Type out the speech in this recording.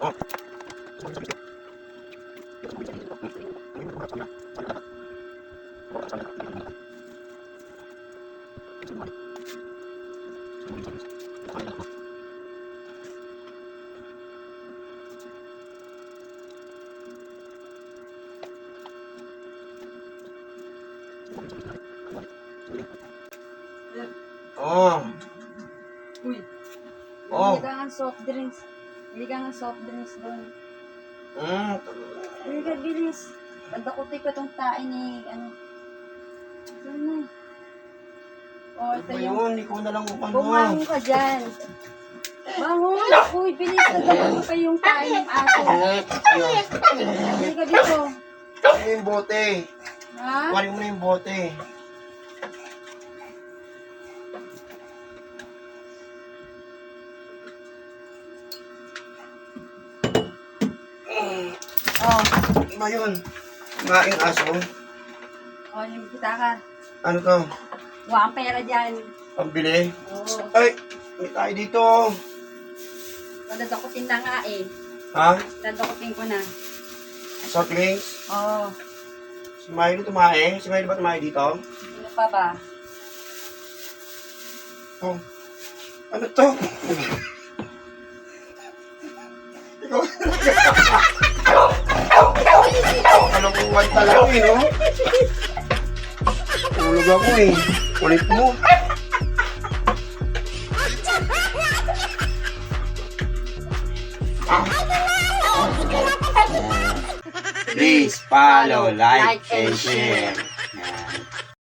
Oh. Uy. Oh. Kailangan soft drinks. Bili ka ng soft drinks doon. Hmm, Bili ka, bilis. Pagdakuti ko tong tae ni, ano. Ito na. O, ano ito yung yun? Ikaw na lang upan mo. Bumangon ka dyan. Bangon! Uy, bilis gawin pa yung tayo ng aso. Hindi ka dito. Ano yung bote? Ha? Kuhanin mo na yung bote. Oh, Ano ba yun? Kumain aso? oh, yung kita ka. Ano to? Huwag ang pera dyan. Pambili? Oo. Ay, may tayo dito. Oh, dadakutin na nga eh. Ha? Dadakutin ko na. Soft drinks? Oo. Oh, Si Miley tumae? Si Miley ba tumae dito? ano pa ba? Oh. Ano to? Ikaw. Ano kung kanta lang eh, no? Tulog ako eh. Kulit mo. Please follow, like, and share.